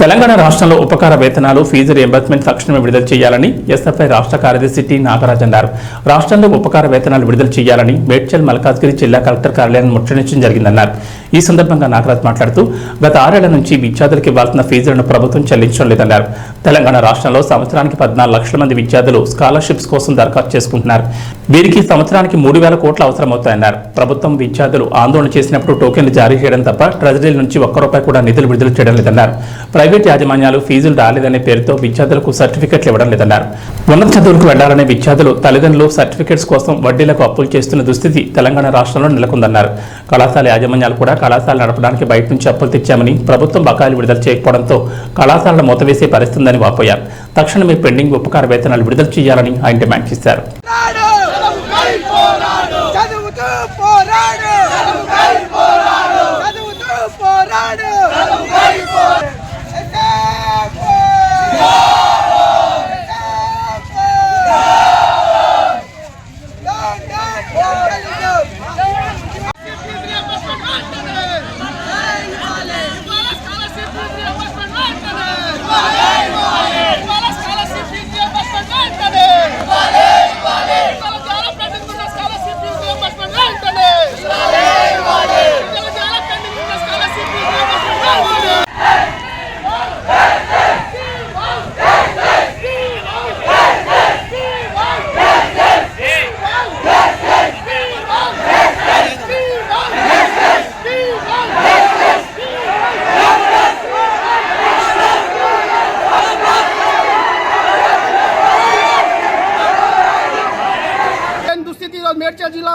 తెలంగాణ రాష్ట్రంలో ఉపకార వేతనాలు ఫీజు రియంబర్స్మెంట్ తక్షణమే విడుదల చేయాలని ఎస్ఎఫ్ఐ రాష్ట్ర కార్యదర్శి టి నాగరాజ్ అన్నారు. రాష్ట్రంలో ఉపకార వేతనాలు విడుదల చేయాలని మేడ్చల్ మల్కాజ్గిరి జిల్లా కలెక్టర్ కార్యాలయాన్ని ముట్టడించడం జరిగిందన్నారు. ఈ సందర్భంగా నాగరాజ్ మాట్లాడుతూ గత ఆరేళ్ళ నుంచి విద్యార్థులకు ఇవ్వాల్సిన ఫీజులను ప్రభుత్వం చెల్లించడం లేదన్నారు. తెలంగాణ రాష్ట్రంలో సంవత్సరానికి పద్నాలుగు లక్షల మంది విద్యార్థులు స్కాలర్షిప్స్ కోసం దరఖాస్తు చేసుకుంటున్నారు. వీరికి సంవత్సరానికి మూడు వేల కోట్లు అవసరమవుతాయన్నారు. ప్రభుత్వం విద్యార్థులు ఆందోళన చేసినప్పుడు టోకెన్లు జారీ చేయడం తప్ప ట్రెజరీ నుంచి ఒక్క రూపాయి కూడా నిధులు విడుదల చేయడం లేదన్నారు. ప్రైవేట్ యాజమాన్యాలు ఫీజులు రాలేదనే పేరుతో విద్యార్థులకు సర్టిఫికెట్లు ఇవ్వడం లేదన్నారు. ఉన్నత చదువులకు వెళ్ళాలనే విద్యార్థులు తల్లిదండ్రులు సర్టిఫికెట్స్ కోసం వడ్డీలకు అప్పులు చేస్తున్న దుస్థితి తెలంగాణ రాష్ట్రంలో నెలకొందన్నారు. కళాశాల యాజమాన్యాలు కూడా కళాశాల నడపడానికి బయట నుంచి అప్పులు తెచ్చామని ప్రభుత్వం బకాయిలు విడుదల చేయకపోవడంతో కళాశాలను మూతవేసే పరిస్థితుందని వాపోయారు. తక్షణమే పెండింగ్ ఉపకార వేతనాలు విడుదల చేయాలని ఆయన డిమాండ్ చేశారు.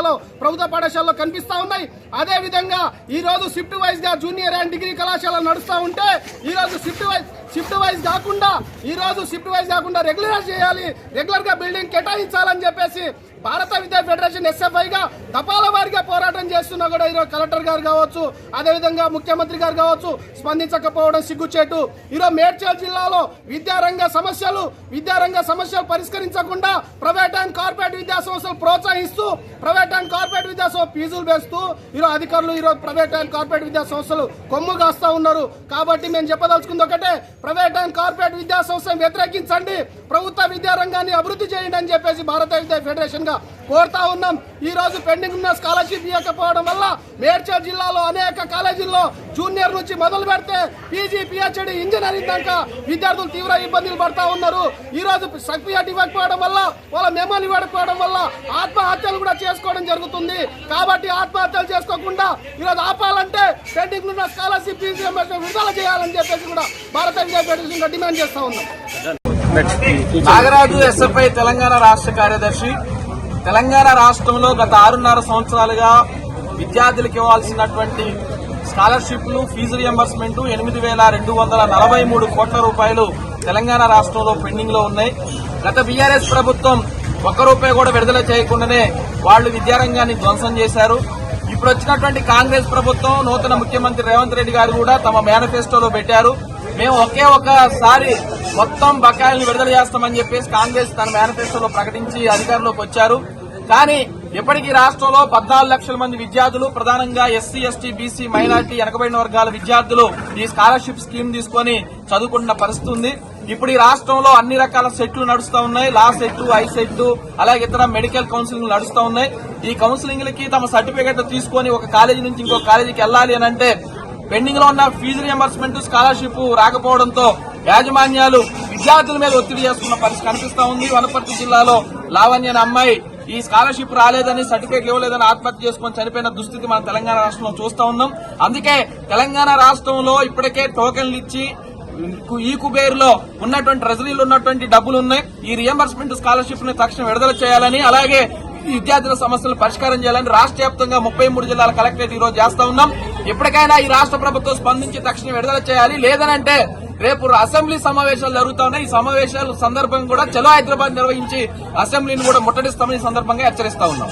మేడ్చల్ ప్రభుత్వ పాఠశాలలో కనిపిస్తా ఉన్నాయి. అదేవిధంగా ఈరోజు ఈ రోజు షిఫ్ట్ వైజ్గా జూనియర్ అండ్ డిగ్రీ కళాశాలలు నడుస్తూ ఉంటే ఈ రోజు షిఫ్ట్ వైజ్ షిఫ్ట్ వైజ్ కాకుండా ఈ రోజు షిఫ్ట్ వైజ్ కాకుండా రెగ్యులర్ చేయాలి రెగ్యులర్గా బిల్డింగ్ కేటాయించాలని చెప్పేసి భారత విద్యా ఫెడరేషన్ ఎస్ఎఫ్ఐగా తపాల వారిగా పోరాటం చేస్తున్నా కూడా ఈరోజు కలెక్టర్ గారు కావచ్చు అదేవిధంగా ముఖ్యమంత్రి గారు కావచ్చు స్పందించకపోవడం సిగ్గుచేటు. ఈరోజు మేడ్చల్ జిల్లాలో విద్యారంగ సమస్యలు విద్యారంగ సమస్యలు పరిష్కరించకుండా ప్రైవేట్ అండ్ కార్పొరేట్ విద్యా సంస్థలు ప్రోత్సహిస్తూ ప్రైవేట్ అండ్ కార్పొరేట్ విద్యా సంస్థ ఫీజులు వేస్తూ ఈరోజు అధికారులు ఈరోజు ప్రైవేట్ అండ్ కార్పొరేట్ విద్యా సంస్థలు కొమ్ము కాస్తా ఉన్నారు. కాబట్టి మేము చెప్పదలుచుకుంది ఒకటే ప్రైవేట్ అండ్ కార్పొరేట్ విద్యా సంస్థను వ్యతిరేకించండి. ప్రభుత్వ విద్యా రంగాన్ని అభివృద్ధి చేయండి అని చెప్పేసి భారత విద్యా ఫెడరేషన్గా కోరుతా ఉన్నాం. ఈ రోజు పెండింగ్ ఉన్న స్కాలర్షిప్ ఇవ్వకపోవడం వల్ల మేడ్చల్ జిల్లాలో అనేక కాలేజీల్లో జూనియర్ నుంచి మొదలు పెడితే పీజీ పిహెచ్డి ఇంజనీరింగ్ దాకా విద్యార్థులు తీవ్ర ఇబ్బందులు పడతా ఉన్నారు. ఈ రోజు సర్టిఫికేట్ ఇవ్వకపోవడం వల్ల వాళ్ళ మెమోలు ఇవ్వకపోవడం వల్ల ఆత్మహత్యలు కూడా చేసుకోవడం జరుగుతుంది. కాబట్టి ఆత్మహత్యలు చేసుకోకుండా ఈరోజు ఆపాలంటే పెండింగ్ ఉన్న స్కాలర్షిప్ విడుదల చేయాలని చెప్పేసి కూడా భారత డిమాండ్ చేస్తా ఉన్నాం. నాగరాజు ఎస్ఎఫ్ఐ తెలంగాణ రాష్ట్ర కార్యదర్శి. తెలంగాణ రాష్ట్రంలో గత ఆరున్నర సంవత్సరాలుగా విద్యార్థులకు ఇవ్వాల్సినటువంటి స్కాలర్షిప్లు ఫీజు రియంబర్స్మెంట్ ఎనిమిది వేల రెండు వందల నలభై మూడు కోట్ల రూపాయలు తెలంగాణ రాష్ట్రంలో పెండింగ్లో ఉన్నాయి. గత బీఆర్ఎస్ ప్రభుత్వం ఒక్క రూపాయి కూడా విడుదల చేయకుండానే వాళ్ళు విద్యారంగాన్ని ధ్వంసం చేశారు. ఇప్పుడు వచ్చినటువంటి కాంగ్రెస్ ప్రభుత్వం నూతన ముఖ్యమంత్రి రేవంత్ రెడ్డి గారు కూడా తమ మేనిఫెస్టోలో పెట్టారు. మేము ఒకే ఒకసారి మొత్తం బకాయిల్ని విడుదల చేస్తామని చెప్పేసి కాంగ్రెస్ తన మేనిఫెస్టోలో ప్రకటించి అధికారంలోకి వచ్చారు. కానీ ఇప్పటికీ రాష్ట్రంలో పద్నాలుగు లక్షల మంది విద్యార్థులు ప్రధానంగా ఎస్సీ ఎస్టీ బీసీ మైనార్టీ వెనకబడిన వర్గాల విద్యార్థులు ఈ స్కాలర్షిప్ స్కీమ్ తీసుకొని చదువుకుంటున్న పరిస్థితి ఉంది. ఇప్పుడు ఈ రాష్ట్రంలో అన్ని రకాల సెట్లు నడుస్తూ ఉన్నాయి. లా సెట్ ఐ సెట్ అలాగే ఇతర మెడికల్ కౌన్సిలింగ్ నడుస్తూ ఉన్నాయి. ఈ కౌన్సిలింగ్ లకి తమ సర్టిఫికెట్ తీసుకొని ఒక కాలేజీ నుంచి ఇంకో కాలేజీకి వెళ్ళాలి అని అంటే పెండింగ్లో ఉన్న ఫీజు రియంబర్స్మెంట్ స్కాలర్షిప్ రాకపోవడంతో యాజమాన్యాలు విద్యార్థుల మీద ఒత్తిడి చేస్తున్న పరిస్థితి కనిపిస్తా ఉంది. వనపర్తి జిల్లాలో లావణ్య అనే అమ్మాయి ఈ స్కాలర్షిప్ రాలేదని సర్టిఫికేట్ ఇవ్వలేదని ఆత్మహత్య చేసుకొని చనిపోయిన దుస్థితి మనం తెలంగాణ రాష్ట్రంలో చూస్తా ఉన్నాం. అందుకే తెలంగాణ రాష్ట్రంలో ఇప్పటికే టోకెన్లు ఇచ్చి ఈ కుబేరులో ఉన్నటువంటి ట్రెజరీలో ఉన్నటువంటి డబ్బులు ఉన్నాయి. ఈ రియంబర్స్మెంట్ స్కాలర్షిప్ని తక్షణం విడుదల చేయాలని అలాగే ఈ విద్యార్థుల సమస్యలు పరిష్కారం చేయాలని రాష్ట్ర వ్యాప్తంగా ముప్పై మూడు జిల్లాల కలెక్టరేట్ ఈ రోజు చేస్తా ఉన్నాం. ఎప్పటికైనా ఈ రాష్ట్ర ప్రభుత్వం స్పందించి తక్షణం విడుదల చేయాలి. లేదనంటే రేపు అసెంబ్లీ సమావేశాలు జరుగుతున్నాయి. ఈ సమావేశాల సందర్భంగా కూడా చలో హైదరాబాద్ నిర్వహించి అసెంబ్లీని కూడా ముట్టడిస్తామని సందర్భంగా హెచ్చరిస్తా ఉన్నాం.